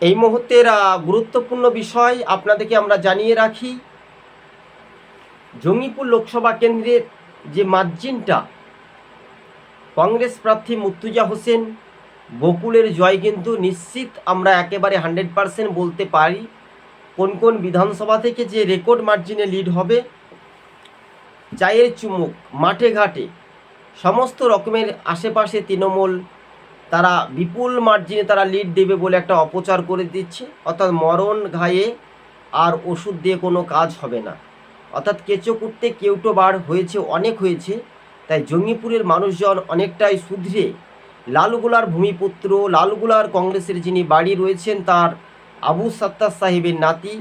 এই মুহূর্তের গুরুত্বপূর্ণ বিষয় আপনাদেরকে আমরা জানিয়ে রাখি, জঙ্গিপুর লোকসভা কেন্দ্রের যে মার্জিনটা, কংগ্রেস প্রার্থী মুর্তুজা হোসেন, বকুলের জয় কিন্তু নিশ্চিত আমরা একেবারে হান্ড্রেড পারসেন্ট বলতে পারি, কোন কোন বিধানসভা থেকে যে রেকর্ড মার্জিনে লিড হবে, চায়ের চুমুক, মাঠে ঘাটে, সমস্ত রকমের আশেপাশে তৃণমূল তারা বিপুল মার্জিনে তারা লিড দেবে বলে একটা অপচার করে দিচ্ছে। অর্থাৎ মরণ ঘায়ে আর ওষুধ দিয়ে কোনো কাজ হবে না। অর্থাৎ কেঁচো কুটতে কেউটো বার হয়েছে, অনেক হয়েছে। তাই জঙ্গিপুরের মানুষজন অনেকটাই শুধরে লালগুলার ভূমিপুত্র, লালগুলার কংগ্রেসের যিনি বাড়ি রয়েছেন তার আবু সাত্তার সাহেবের নাতি,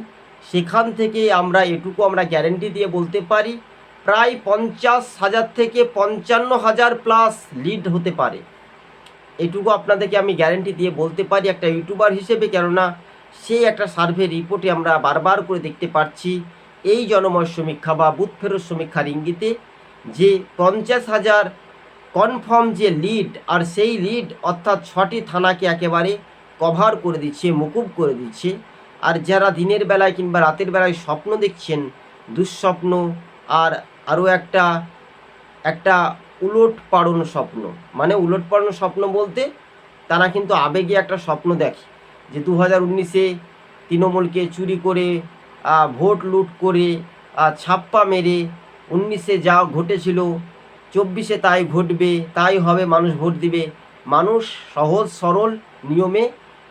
সেখান থেকে আমরা এটুকু আমরা গ্যারেন্টি দিয়ে বলতে পারি, প্রায় পঞ্চাশ হাজার থেকে পঞ্চান্ন হাজার প্লাস লিড হতে পারে। এটুকু আপনাদেরকে আমি গ্যারেন্টি দিয়ে বলতে পারি একটা ইউটিউবার হিসেবে, কেননা সেই একটা সার্ভে রিপোর্টে আমরা বারবার করে দেখতে পাচ্ছি এই জনময় সমীক্ষা বা বুথ ফেরত সমীক্ষার ইঙ্গিতে যে পঞ্চাশ হাজার কনফার্ম যে লিড আর সেই লিড অর্থাৎ ছটি থানাকে একেবারে কভার করে দিচ্ছে, মুকুব করে দিচ্ছে। আর যারা দিনের বেলায় কিংবা রাতের বেলায় স্বপ্ন দেখছেন, দুঃস্বপ্ন, আর আরও একটা একটা উলট পাড়ন স্বপ্ন। মানে উলট পাড়ন স্বপ্ন বলতে তারা কিন্তু আবেগে একটা স্বপ্ন দেখে যে দু হাজার উনিশে তৃণমূলকে চুরি করে ভোট লুট করে ছাপ্পা মেরে, উনিশে যা ঘটেছিল, চব্বিশে তাই ঘটবে, তাই হবে মানুষ ভোট দিবে। মানুষ সহজ সরল নিয়মে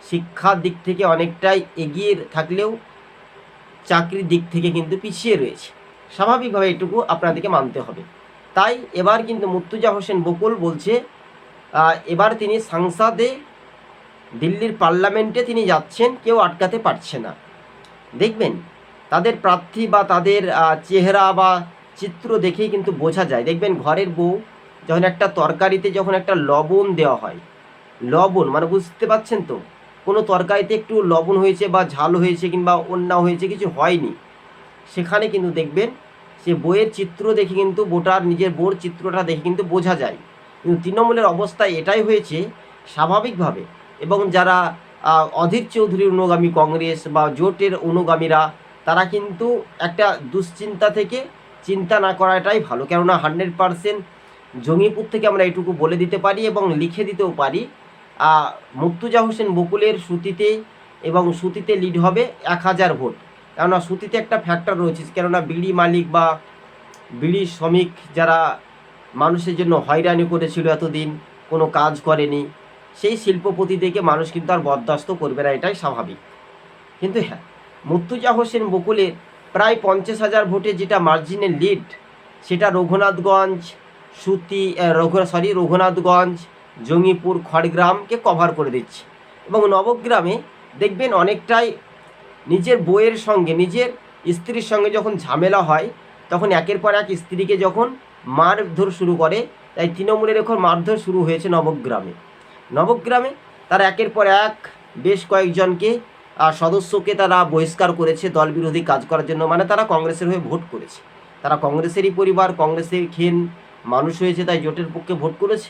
শিক্ষার দিক থেকে অনেকটাই এগিয়ে থাকলেও চাকরির দিক থেকে কিন্তু পিছিয়ে রয়েছে। স্বাভাবিকভাবে এটুকু আপনাদেরকে মানতে হবে। তাই এবার কিন্তু মুর্তুজা হোসেন বকুল বলছে এবার তিনি সংসদে দিল্লির পার্লামেন্টে তিনি যাচ্ছেন, কেউ আটকাতে পারছে না। দেখবেন, তাদের প্রার্থী বা তাদের চেহারা বা চিত্র দেখেই কিন্তু বোঝা যায়। দেখবেন ঘরের বউ যখন একটা তরকারিতে যখন একটা লবণ দেওয়া হয়, লবণ মানে বুঝতে পারছেন তো? কোনো তরকারিতে একটু লবণ হয়েছে বা ঝাল হয়েছে কিংবা অন্য হয়েছে কিছু হয়নি। সেখানে কিন্তু দেখবেন সে বইয়ের চিত্র দেখে কিন্তু বোটার নিজের বোর চিত্রটা দেখে কিন্তু বোঝা যায়। কিন্তু তৃণমূলের অবস্থা এটাই হয়েছে স্বাভাবিকভাবে এবং যারা অধীর চৌধুরীর অনুগামী কংগ্রেস বা জোটের অনুগামীরা, তারা কিন্তু একটা দুশ্চিন্তা থেকে চিন্তা না করাটাই ভালো। কেননা হান্ড্রেড পারসেন্ট জঙ্গিপুর থেকে আমরা এটুকু বলে দিতে পারি এবং লিখে দিতেও পারি। মুর্তুজা হোসেন বকুলের সুতিতে এবং সুতিতে লিড হবে এক হাজার ভোট। কেননা সুতিতে একটা ফ্যাক্টর রয়েছে, কেননা বিড়ি মালিক বা বিড়ি শ্রমিক যারা মানুষের জন্য হয়রানি করেছিল এতদিন, কোনো কাজ করেনি, সেই শিল্পপতি দেখে মানুষ কিন্তু আর বরদাস্ত করবে না, এটাই স্বাভাবিক। কিন্তু হ্যাঁ মুর্তুজা হোসেন বকুলের প্রায় পঞ্চাশ হাজার ভোটে যেটা মার্জিনের লিড সেটা রঘুনাথগঞ্জ, সুতি রঘু সরি রঘুনাথগঞ্জ, জঙ্গিপুর, খড়গ্রামকে কভার করে দিচ্ছে। এবং নবগ্রামে দেখবেন অনেকটাই নিজের বইয়ের সঙ্গে, নিজের স্ত্রীর সঙ্গে যখন ঝামেলা হয়, তখন একের পর এক স্ত্রীকে যখন মারধর শুরু করে, তাই তৃণমূলের এখন মারধর শুরু হয়েছে নবগ্রামে। নবগ্রামে তারা একের পর এক বেশ কয়েকজনকে সদস্যকে তারা বহিষ্কার করেছে দল বিরোধী কাজ করার জন্য। মানে তারা কংগ্রেসের হয়ে ভোট করেছে। তারা কংগ্রেসেরই পরিবার, কংগ্রেসের খেন মানুষ হয়েছে, তাই জোটের পক্ষে ভোট করেছে।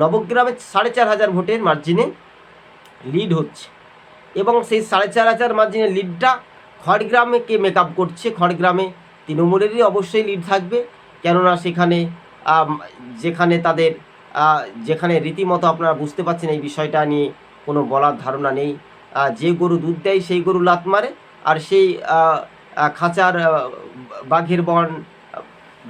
নবগ্রামে সাড়ে চার হাজার ভোটের মার্জিনে লিড হচ্ছে। এবং সেই সাড়ে চার হাজার মার্জিনের লিডটা খড়গ্রামে কে মেক আপ করছে? খড়গ্রামে তৃণমূলেরই অবশ্যই লিড থাকবে। কেননা সেখানে যেখানে তাদের যেখানে রীতিমতো আপনারা বুঝতে পারছেন এই বিষয়টা নিয়ে কোনো বলার ধারণা নেই। যে গরু দুধ দেয় সেই গরু লাত মারে আর সেই খাঁচার বাঘের বন,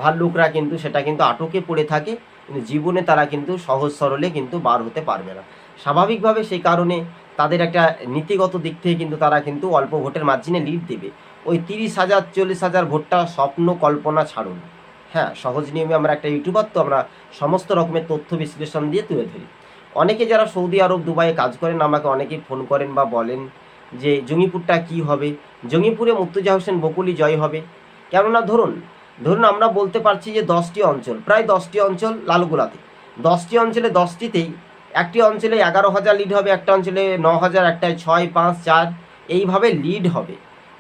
ভাল্লুকরা কিন্তু সেটা কিন্তু আটকে পড়ে থাকে। কিন্তু জীবনে তারা কিন্তু সহজ সরলে কিন্তু বার হতে পারবে না। স্বাভাবিকভাবে সেই কারণে তাদের একটা নীতিগত দিক থেকে কিন্তু তারা কিন্তু অল্প ভোটের মার্জিনে লিড দেবে। ওই তিরিশ হাজার, চল্লিশ হাজার ভোটটা স্বপ্ন কল্পনা ছাড়ুন। হ্যাঁ সহজ নিয়মে আমরা একটা ইউটিউবার তো আমরা সমস্ত রকমের তথ্য বিশ্লেষণ দিয়ে তুলে ধরি। অনেকে যারা সৌদি আরব, দুবাইয়ে কাজ করেন, আমাকে অনেকেই ফোন করেন বা বলেন যে, জঙ্গিপুরটা কি হবে? জঙ্গিপুরে মুর্তুজা হোসেন বকুলি জয় হবে। কেননা ধরুন ধরুন আমরা বলতে পারছি যে, দশটি অঞ্চল, প্রায় দশটি অঞ্চল লালগোলাতে। দশটি অঞ্চলে দশটিতেই একটি অঞ্চলে এগারো হাজার লিড হবে, একটা অঞ্চলে ন হাজার, একটায় ছয়, পাঁচ, চার, এইভাবে লিড হবে।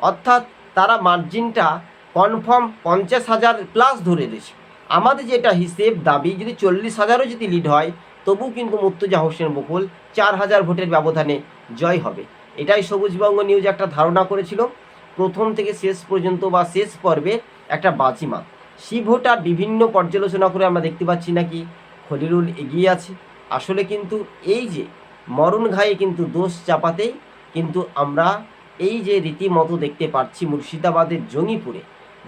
অর্থাৎ তারা মার্জিনটা কনফার্ম পঞ্চাশ হাজার প্লাস ধরে দিয়েছে। আমাদের যেটা হিসেব দাবি, যদি চল্লিশ হাজারও যদি লিড হয় তবু কিন্তু মুর্তুজা হোসেন বকুল চার হাজার ভোটের ব্যবধানে জয় হবে। এটাই সবুজবঙ্গ নিউজ একটা ধারণা করেছিল। প্রথম থেকে শেষ পর্যন্ত বা শেষ পর্বে একটা বাজিমা সি ভোটার বিভিন্ন পর্যালোচনা করে আমরা দেখতে পাচ্ছি নাকি খলিলুল এগিয়ে আছে। আসলে কিন্তু এই যে মরণ ঘায়ে কিন্তু দোষ চাপাতেই কিন্তু আমরা এই যে রীতিমতো দেখতে পাচ্ছি মুর্শিদাবাদের জঙ্গিপুরে।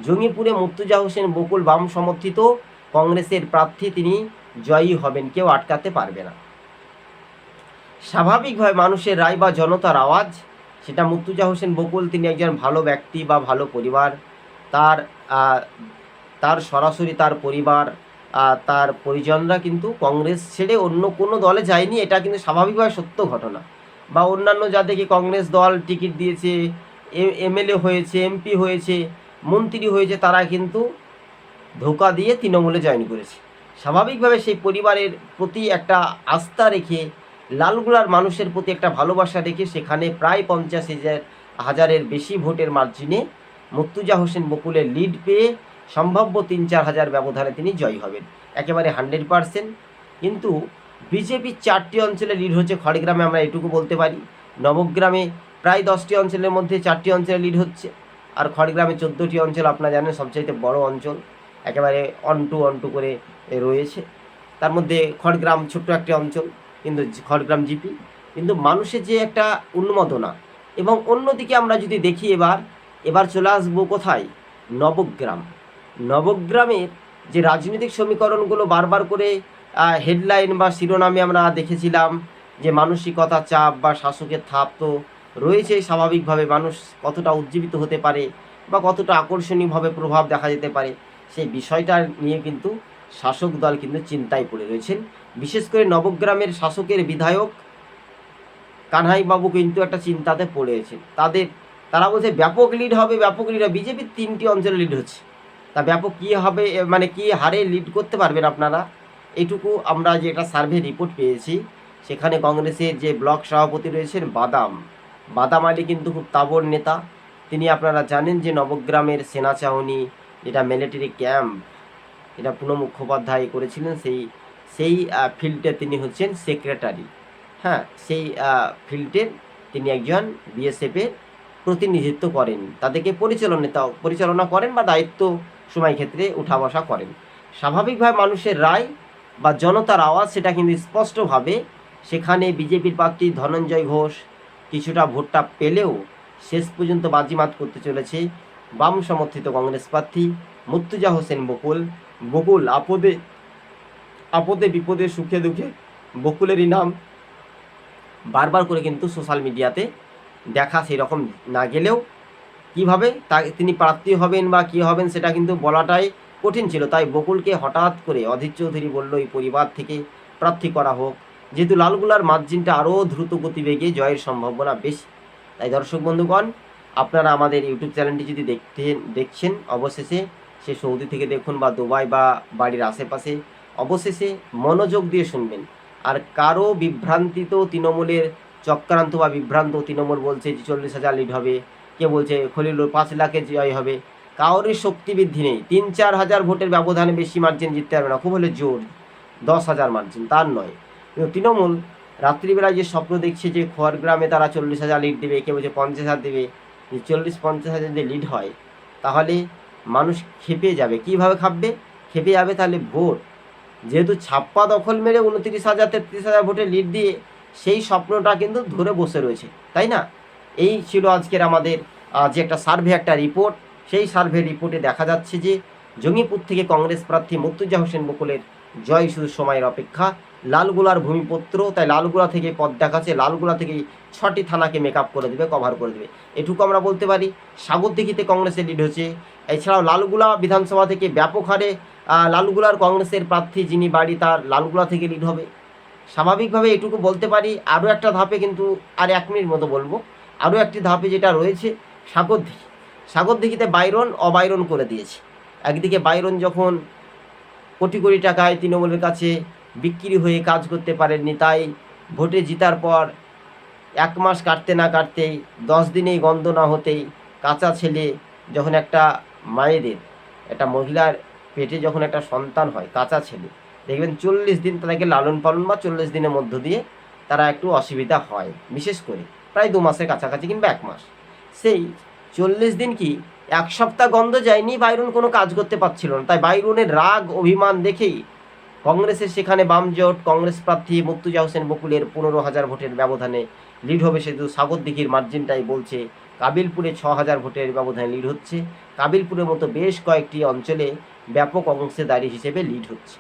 জঙ্গিপুরে মুর্তুজা হোসেন বকুল বাম সমর্থিত কংগ্রেসের প্রার্থী তিনি জয়ী হবেন, কেউ আটকাতে পারবে না। স্বাভাবিকভাবে মানুষের রায় বা জনতার আওয়াজ, সেটা মুর্তুজা হোসেন বকুল তিনি একজন ভালো ব্যক্তি বা ভালো পরিবার, তার তার সরাসরি তার পরিবার তার পরিজনরা কিন্তু কংগ্রেস ছেড়ে অন্য কোনো দলে যায়নি, এটা কিন্তু স্বাভাবিকভাবে সত্য ঘটনা। বা অন্যান্য যাদেরকে কংগ্রেস দল টিকিট দিয়েছে এমএলএ হয়েছে, এমপি হয়েছে, মন্ত্রী হয়েছে, তারা কিন্তু ধোকা দিয়ে তৃণমূলে জয়েন করেছে। স্বাভাবিকভাবে সেই পরিবারের প্রতি একটা আস্থা রেখে, লালগুলার মানুষের প্রতি একটা ভালোবাসা রেখে সেখানে প্রায় পঞ্চাশ হাজার, হাজারের বেশি ভোটের মার্জিনে মুর্তুজা হোসেন বকুলের লিড পেয়ে সম্ভাব্য তিন চার হাজার ব্যবধানে তিনি জয়ী হবেন। একেবারে হান্ড্রেড পারসেন্ট। কিন্তু বিজেপির চারটি অঞ্চলে লিড হচ্ছে, খড়গ্রামে আমরা এটুকু বলতে পারি। নবগ্রামে প্রায় দশটি অঞ্চলের মধ্যে চারটি অঞ্চলে লিড হচ্ছে, আর খড়গ্রামে চোদ্দোটি অঞ্চল আপনারা জানেন, সবচাইতে বড় অঞ্চল, একেবারে অন টু অন টু করে রয়েছে। তার মধ্যে খড়গ্রাম ছোট্ট একটি অঞ্চল, কিন্তু খড়গ্রাম জিপি। কিন্তু মানুষের যে একটা উন্মাদনা, এবং অন্যদিকে আমরা যদি দেখি এবার এবার চলে আসব কোথায়? নবগ্রাম। নবগ্রামের যে রাজনৈতিক সমীকরণগুলো বারবার করে হেডলাইন বা শিরোনামে আমরা দেখেছিলাম যে মানসিকতা চাপ বা শাসকের থাপ তো রয়েছে স্বাভাবিকভাবে। মানুষ কতটা উজ্জীবিত হতে পারে বা কতটা আকর্ষণীয়ভাবে প্রভাব দেখা যেতে পারে সেই বিষয়টা নিয়ে কিন্তু শাসক দল কিন্তু চিন্তায় পড়ে রয়েছেন। বিশেষ করে নবগ্রামের শাসকের বিধায়ক কানহাইবাবু কিন্তু একটা চিন্তাতে পড়েছে তাদের, তারা বলছে, ব্যাপক লিড হবে, ব্যাপক লিড হবে। বিজেপির তিনটি অঞ্চলে লিড হচ্ছে। তা ব্যাপক কী হবে মানে কী হারে লিড করতে পারবেন আপনারা? এইটুকু আমরা যে একটা সার্ভে রিপোর্ট পেয়েছি, সেখানে কংগ্রেসের যে ব্লক সভাপতি রয়েছেন বাদাম। বাদাম আলী কিন্তু খুব তাবড় নেতা। তিনি আপনারা জানেন যে নবগ্রামের সেনা চাহনি, যেটা মিলিটারি ক্যাম্প এটা পুনঃ মুখোপাধ্যায় করেছিলেন, সেই সেই ফিল্ডে তিনি হচ্ছেন সেক্রেটারি হ্যাঁ সেই ফিল্ডের তিনি একজন বিএসএফের প্রতিনিধিত্ব করেন। তাদেরকে পরিচালনা পরিচালনা করেন বা দায়িত্ব সময় ক্ষেত্রে উঠা বসা করেন। স্বাভাবিকভাবে মানুষের রায় বা জনতার আওয়াজ সেটা কিন্তু স্পষ্টভাবে সেখানে বিজেপির প্রার্থী ধনঞ্জয় ঘোষ কিছুটা ভোটটা পেলেও শেষ পর্যন্ত বাজিমাত করতে চলেছে বাম সমর্থিত কংগ্রেস প্রার্থী মুর্তুজা হোসেন বকুল। বকুল, আপদে আপদে বিপদে সুখে দুঃখে বকুলেরই নাম। বারবার করে কিন্তু সোশ্যাল মিডিয়াতে দেখা সেই রকম না গেলেও কীভাবে তা তিনি প্রার্থী হবেন বা কী হবেন সেটা কিন্তু বলাটাই কঠিন ছিল। তাই বকুলকে হঠাৎ করে অধীর চৌধুরী বলল, এই পরিবার থেকে প্রার্থী করা হোক। যেহেতু লালগুলার মার্জিনটা আরও দ্রুত গতিবেগে জয়ের সম্ভাবনা বেশি। তাই দর্শক বন্ধুগণ, আপনারা আমাদের ইউটিউব চ্যানেলটি যদি দেখতে, দেখছেন, অবশেষে সে সৌদি থেকে দেখুন বা দুবাই বা বাড়ির আশেপাশে, অবশেষে মনোযোগ দিয়ে শুনবেন। আর কারও বিভ্রান্তিত তৃণমূলের চক্রান্ত বা বিভ্রান্ত তৃণমূল বলছে যে চল্লিশ হাজার লিড হবে কে বলছে খলিল পাঁচ লাখে জয় হবে। কারোরই শক্তি বৃদ্ধি নেই। তিন চার হাজার ভোটের ব্যবধানে বেশি মার্জিন জিততে পারবে না। খুব হলে জোর। দশ হাজার মার্জিন তার নয়। কিন্তু তৃণমূল রাত্রিবেলায় যে স্বপ্ন দেখছে যে খড়গ্রামে তারা চল্লিশ হাজার লিড দেবে, কে বলছে পঞ্চাশ হাজার দেবে চল্লিশ পঞ্চাশ হাজার যদি লিড হয়, তাহলে মানুষ খেপে যাবে। কীভাবে খাপবে? খেপে যাবে তাহলে ভোট। যেহেতু ছাপ্পা দখল মেরে উনত্রিশ হাজার, তেত্রিশ হাজার ভোটে লিড দিয়ে সেই স্বপ্নটা কিন্তু ধরে বসে রয়েছে। তাই না? এই ছিল আজকের আমাদের যে একটা সার্ভে একটা রিপোর্ট সেই সার্ভে রিপোর্টে দেখা যাচ্ছে যে জঙ্গিপুর থেকে কংগ্রেস প্রার্থী মুর্তুজা হোসেন বকুলের জয় শুধু সময়ের অপেক্ষা। লালগুলার ভূমিপত্র, তাই লালগুলা থেকে পদ দেখাচ্ছে, লালগুলা থেকেই ছটি থানাকে মেকআপ করে দেবে কভার করে দেবে। এটুকু আমরা বলতে পারি সাগরদিঘিতে কংগ্রেসের লিড হচ্ছে, এছাড়াও লালগুলা বিধানসভা থেকে ব্যাপক হারে লালগুলার কংগ্রেসের প্রার্থী যিনি বাড়ি তার লালগুলা থেকে লিড হবে। স্বাভাবিকভাবে এটুকু বলতে পারি, আরও একটা ধাপে কিন্তু আর এক মিনিট মতো বলব। আরও একটি ধাপে যেটা রয়েছে, সাগরদিঘি। সাগরদিঘিতে বাইরন, অবাইরন করে দিয়েছে। একদিকে বাইরন যখন কোটি কোটি টাকায় তৃণমূলের কাছে বিক্রি হয়ে কাজ করতে পারেননি, তাই ভোটে জিতার পর এক মাস কাটতে না কাটতেই, দশ দিনেই গন্ধ না হতেই কাঁচা ছেলে যখন একটা মায়েদের, একটা মহিলার পেটে যখন একটা সন্তান হয়, কাঁচা ছেলে, দেখবেন চল্লিশ দিন তাদেরকে লালন পালন বা চল্লিশ দিনের মধ্য দিয়ে তারা একটু অসুবিধা হয়। বিশেষ করে প্রায় দু মাসের কাছাকাছি কিংবা এক মাস। সেই চল্লিশ দিন কি এক সপ্তাহ গন্ধ যায়নি বাইরুন কোনো কাজ করতে পারছিল না। তাই বাইরুনের রাগ, অভিমান দেখেই কংগ্রেসের সেখানে বাম জোট, কংগ্রেস প্রার্থী মুর্তুজা হোসেন বকুলের পনেরো হাজার ভোটের ব্যবধানে লিড হবে শুধু সাগরদিঘির মার্জিনটাই বলছে, কাবিলপুরে ছ হাজার ভোটের ব্যবধানে লিড হচ্ছে। কাবিলপুরের মতো বেশ কয়েকটি অঞ্চলে ব্যাপক অংশীদারি হিসেবে লিড হচ্ছে।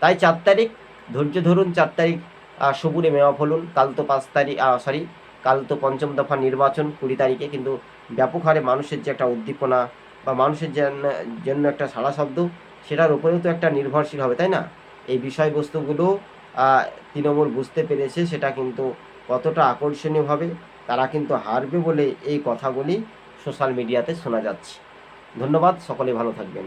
তাই চার তারিখ, ধৈর্য ধরুন, চার তারিখ সবুরে মেওয়া ফলুন, কাল তো পাঁচ তারিখ সরি কাল তো পঞ্চম দফা নির্বাচন, কুড়ি তারিখে, কিন্তু ব্যাপক হারে মানুষের যে একটা উদ্দীপনা বা মানুষের জন্য একটা সাড়া শব্দ সেটার উপরেও তো একটা নির্ভরশীল হবে, তাই না? এই বিষয়বস্তুগুলো তৃণমূল বুঝতে পেরেছে, সেটা কিন্তু কতটা আকর্ষণীয় হবে, তারা কিন্তু হারবে বলে এই কথাগুলি সোশ্যাল মিডিয়াতে শোনা যাচ্ছে। ধন্যবাদ, সকলে ভালো থাকবেন।